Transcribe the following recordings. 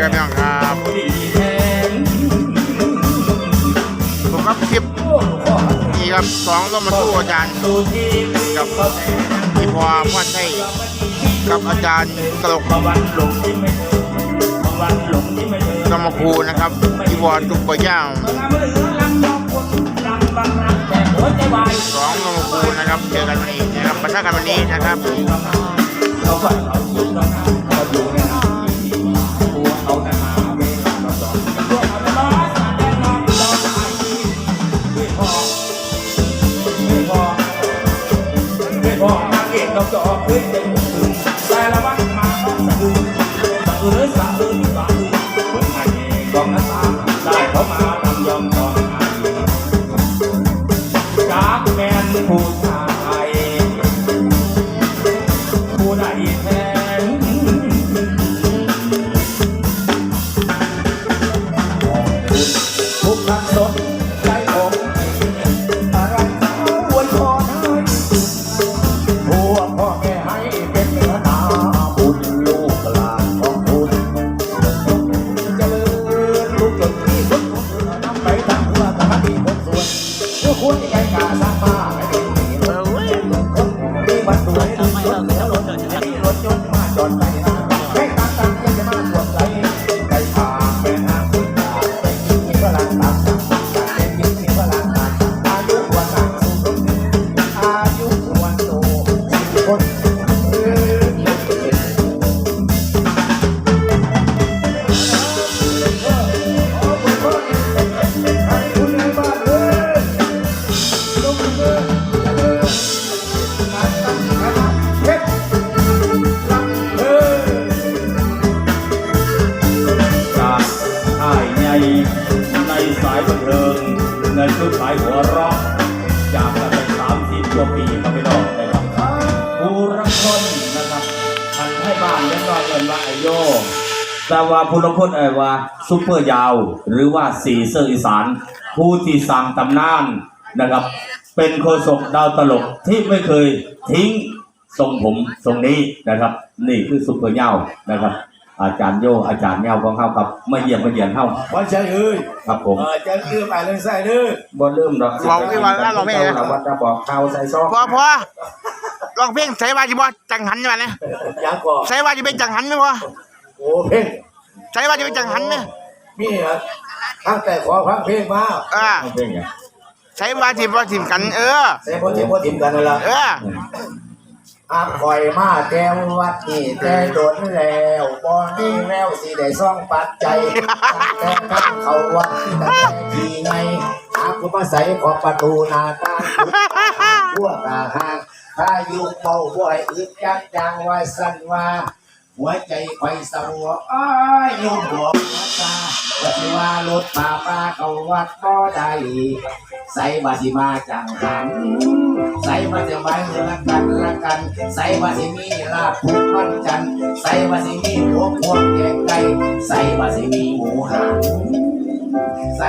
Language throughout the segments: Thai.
ครับพี่น้องครับผมครับคลิปนี้ครับสองต้องมาสู้อาจารย์กับพี่พอพ่อใช่กับอาจารย์ตลกบางวันหลงมางวันหลงที่ไม่เจอกรรมครูนะครับพี่วอตุกปะย่างบางต่หัวใจวายสองกรรมครูนะครับเจอกันวันนี้นะครับประทะกันวันนี้นะครับ มาต้องสะ จากกันไปสามสิบกว่าปีครับพี่น้องนะครับผู้รักคนนะครับทันให้บ้านเลี้ยงรอเงินว่าไอโยแต่ว่าผู้รักคนเอ่ยว่าซุปเปอร์ยาว หรือว่าสีเสื้ออีสาน ผู้ที่สั่งตำนานนะครับ เป็นโฆษกดาวตลกที่ไม่เคยทิ้งทรงผมทรงนี้นะครับ นี่คือซุปเปอร์ยาวนะครับ อาจารย์โยอาจารย์เงาของเขาครับมาเยี่ยมมาเยียนเขาวันชัยเอ้ยครับผมเออจะเอื้อมไปเลยใส่เด้อบ่เริ่มดอกบอกไม่ว่าแล้วเราไม่เห็นเราว่าจะบอกข่าวใส่ซองพอพอลองเพลงใส่ว่าจิบ่จังหันใช่ไหมเนี่ยยังก่อนใส่ว่าจะเป็นจังหันไหมพอโอ้เพ่งใส่ว่าจะเป็นจังหันไหมมีเหรอตั้งแต่ขอฟังเพลงมาอ่าเป็นไงใส่ว่าที่บ่ทิมกัน เออเสียพอทิมพอทิมกันนั่นละเออ อาคอยมาแก้ววัดนี่แต่โดนแล้วบ่นี่แววสิได้ซ่องปัดใจแต่ข้างเขาวัดที่แต่ทีไงอาคุมาใส่ขอบประตูหน้าต่างพวกอาหารถ้าอยู่เบาบ่อยอึดยักจังว่าสั่นว่า หัวใจไฟสะวัวอ้ายโยมหัวตาว่าสิว่ารถป่าป้าเขาวัดก็ได้ใส่บาสิมาจังหัน ใส่บาสิไว้ละกันละกัน ใส่บาสิมีลาบผูกมันจัน ใส่บาสิมีหัวพวงแกงไก่ใส่บาสิมีหมูหันใส่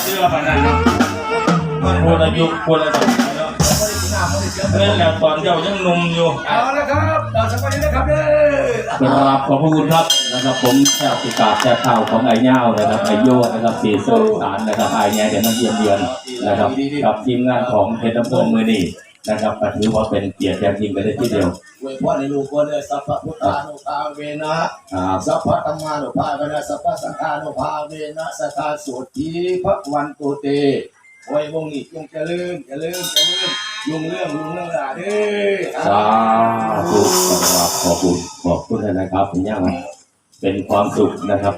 เชื่อปะนั่นเนาะมันคนละยุคคนละสมัย เนาะเล่นแล้วตอนเจ้ายังหนุ่มอยู่เอาละครับต่อจากวันนี้นะครับเด้อกราบขอบพระคุณครับนะครับผมแค่ติกาแค่ข่าวของไอ้เง่านะครับไอโยนะครับสีเสื้ออีสารนะครับไอ้แง่เดี๋ยวนักเรียนเรียนนะครับกับทีมงานของเพชรลำเพลินมือนี่นะครับก็ถือว่าเป็นเกียรติอย่างยิ่งไปได้ทีเดียวอวยพรในลูกคนเด้อสัพพะพุทธานุภาเวนะครับสัพพะธรรมานุภาเวนะสัพพะสังฆานุภาเวนะสัทธาสุทีพระวันตุเต โอ้ยวงนี้จงเจริญเจริญเจริญลุงเรื่องลุงเรื่องลาเด้อสาธุครับขอบคุณขอบคุณนะครับคุณย่าครับเป็นความสุขนะครับ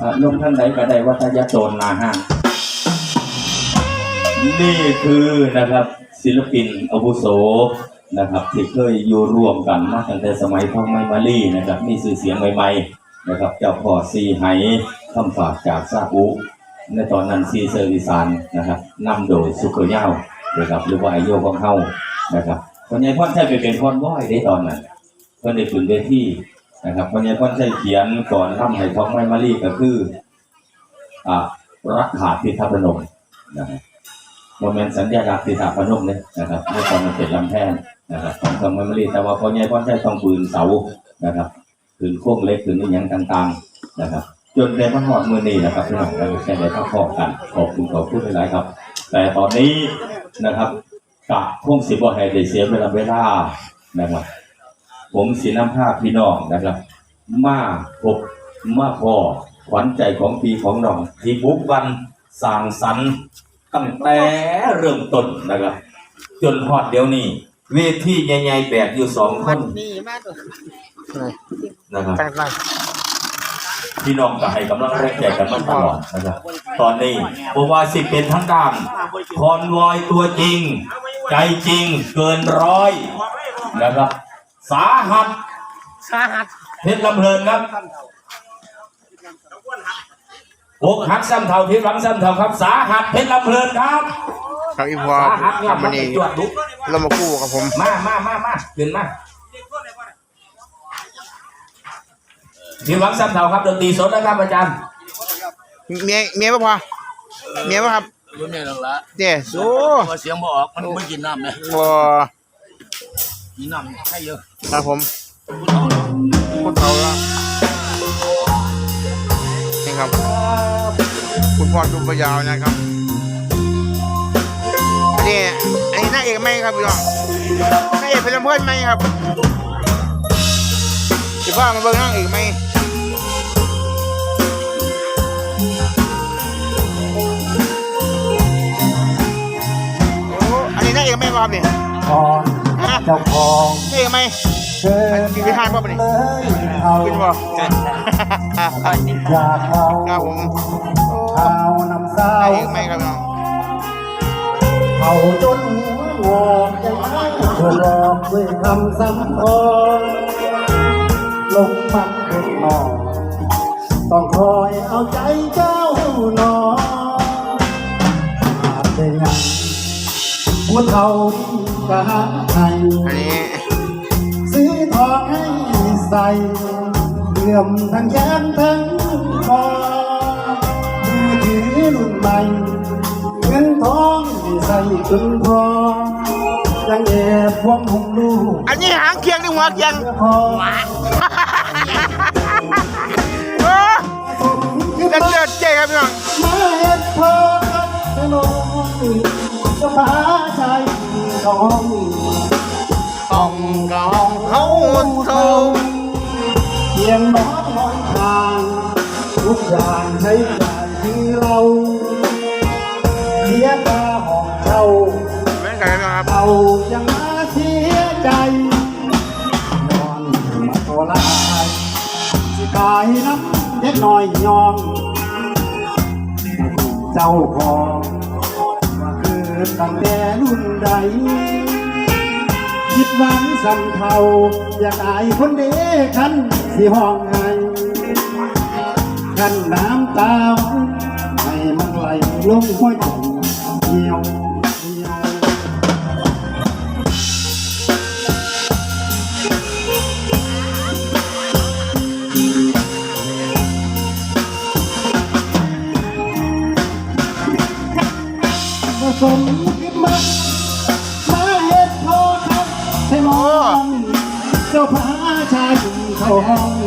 อ่าลงท่านใดก็ได้วัฒยโจรนาห้างนี่คือนะครับศิลปินอาวุโสนะครับที่เคยอยู่ร่วมกันมาตั้งแต่สมัยพ่อไม่มาลี่นะครับมีสื่อเสียงใหม่ๆนะครับเจ้าพ่อซีไหคำฝากจากซาอุ ในตอนนั้นซีเซอร์วิสานนะครับนำโดยสุขเย้านะครับหรือว่าไอโยของเฮานะครับคนใหญ่พ่อนใช่ไปเป็นพ่อนว้อยได้ตอนนั้นเพื่อนได้ขึ้นเวทีนะครับคนใหญ่พ่อนใช่เขียนก่อนร่ำให้ท้องไม่มาลี่ก็คืออ่ารักขาดที่ทัพนมนะครับโมเมนต์สัญญาลักษณ์ที่ถาพนมเนี่ยนะครับเมื่อตอนมันเป็นลำแพนนะครับของทางเมมโมรี่แต่ว่าพอใหญ่พ่อใช้ทองปืนเสานะครับคืนโค้งเล็กคืนนี้ยังต่างๆนะครับ จนในมาหอดมือนี้นะครับพี่น้องเราแค่ได้พักผ่อนกันขอบคุณขอบคุณหลายๆครับ แต่ตอนนี้นะครับกะคงสิบ่ให้ได้เสียเวลาเวลานะครับ ผมสีน้ำผ้าพี่น้องนะครับ มาพบมาพอขวัญใจของปีของน้อง ที่บุกวันสร้างสรรค์ตั้งแต่เริ่มต้นนะครับ จนฮอดเดี๋ยวนี้เวทีใหญ่ๆแบบอยู่สองคนนี่มาตัวนะครับ ตั้งตั้ง พี่น้องก็ให้กำลังแรงใจกันมาตลอดนะครับ ตอนนี้ผมว่าสิเป็นทั้งด้านคอนวอยตัวจริง ใจจริงเกินร้อยนะครับ สาหัสสาหัสเพชรลำเพลินครับอกหักซ้ำเท่าพิษหวังซ้ำเท่าครับ สาหัสเพชรลำเพลินครับครับอีพอสาหัสคครัรับบวันนี้จวดลุกเรามาคู่กับผม มามามามาขึ้นมา พิษหวังซ้ำเท่าครับดนตรีสดนะครับอาจารย์เมียเมียป่ะพอเมียป่ะครับรุ่นนี้หลังละเจ๊สู้พอเสียงบออกมันไม่กินน้ำไหมว้ากินน้ำให้เยอะครับผมคุณเฒ่าแล้วนี่ครับ คุณพ่อดุมประยาวนะครับอันนี้อันนี้นางเอกไหมครับพี่น้องนางเอกเป็นลำเพื่อนไหมครับจะพามาเบิ่งนางเอกไหม กไหมครับเนี่ยพรฮะเจ้าของนางเอกไหมเชิญกินพิธานป่ะปะนี่เลยเอากินป่ะอยากเอาครับผมข้าวน้ำเศร้าได้อีกไหมครับพี่น้องเขาจนหัวงอกยังไม่ถูกหลอกด้วยคำซ้ำซ้อนลงมันเป็นหมอกต้องคอยเอาใจเจ้าหนอ เขากะให้อันนี้ซื้อทองให้ใส่เหลื่อมทั้งแขนทั้งคอมือถือรุ่นใหม่เงินทองที่ใส่จนพอยังแอบพวงของลูกอันนี้หางเคียงหรือหัวเคียงเพื่อพอเออผมคือเลิศมาเลิศเจ๊ครับพี่น้อง มาเห็ดพอกับถนนจะพาใจของต้องกองเฮาเท่าเพียงน้องนอนทางทุกอย่างใช้จ่ายที่เราเสียตาหองเช่าเหมือนกันครับเรายังมาเสียใจนอนมาโทลายสิตายน้ำเด็กน้อยยองเจ้าของ ดตั้งแต่รุ่นใด คิดหวังสั่นเทาอยากอายคนเด็กขันสิห้องไห้ขันน้ำตาให้มันไหลลงหัวใจ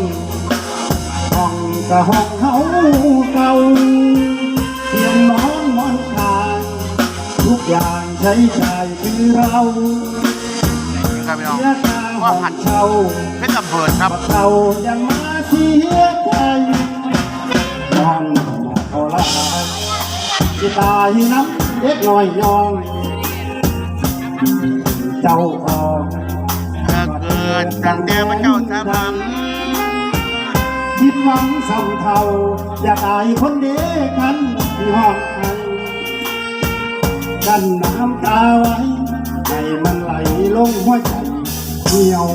ห้องห้องกะห้องเฮาเก่าเตียงนอนหมอนคางทุกอย่างใช้จ่ายคือเราครับพี่น้องเสียค่าห้องเช่าเพชรลำเพลินครับเรายังมาเสียใจนอนเท่าไรสิตายน้ำเด็กน้อยยอง เจ้าของถ้าเกิดตั้งแต่พระเจ้าสาบังคิ ดหวังสำเทาอยากอายคนเด็กกันที่ห้องไห้กันน้ำตาไว้ให้มันไหลลงหัวใจเหี่ยว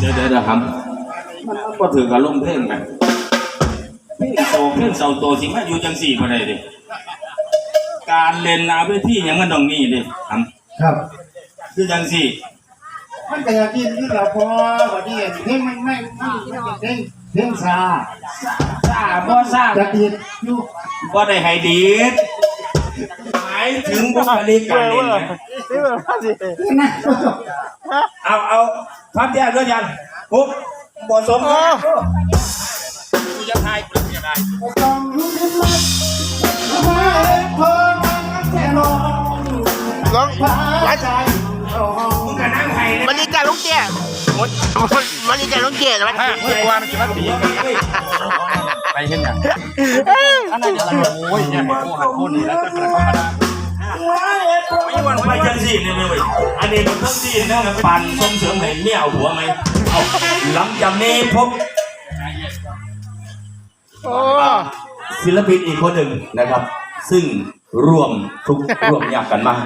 เดี๋ยวเดี๋ยวครับ ก็ถือกับลมเพลงไงเพลงโตเพลงเสาโตสิมาอยู่จังสี่มาได้ดิการเล่นหนาเวทีหยังมันต้องมีดิครับครับ คือจังสี่ มันแต่กินที่เราพอวันนี้เพลงมันไม่มันเพลงเพลงซาซาบ่ซาจะติดอยู่ว่าได้ไฮดีดหมายถึงบุคลิกการเล่นนะนะเอาเอาพับแยกด้วยยันปุ๊บ บทสมโอ้กูจะทายกูจะได้ต้องขึ้นมามาเพิ่มแค่นอนร้องวัดใจเอาห้องมึงกับนั่งไห้นะมันนี่การลงเจี๊ยมันนี่การลงเจี๊ยนะฮะเมื่อวานมันจะมาตีกันไปเห็นยังอันนั้นจะโอ้ยเนี่ยกูหันคนนี่แล้วจะกระทำอะไร ไม่วันไม่จังสิเนี่ยไม่เว้ยอันนี้มันต้องดีนะปั่นส่งเสริมให้เมียเอาหัวไหมเอาหลังจากนี้พบโอ้ศิลปินอีกคนหนึ่งนะครับ ซึ่งร่วมทุกข์ร่วมยากกันมาก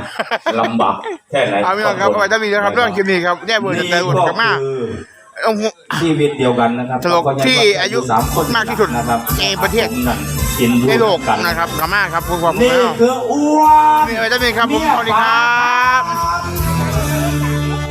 ลำบากแค่ไหนเอาพี่น้องครับเอาไว้ถ้ามีนะครับเรื่องคลิปนี้ครับแย่เบอร์นี่แต่อุ่นก็กับมากคือโอ้โหชีวิตเดียวกันนะครับตลกที่อายุสามคนมากที่สุดนะครับในประเทศ สินรในลวกกันนะครับพม่าครับพวกพวกนี่คืออ้วนนี่เอ้ยจะมีครับผมสวัสดีครับ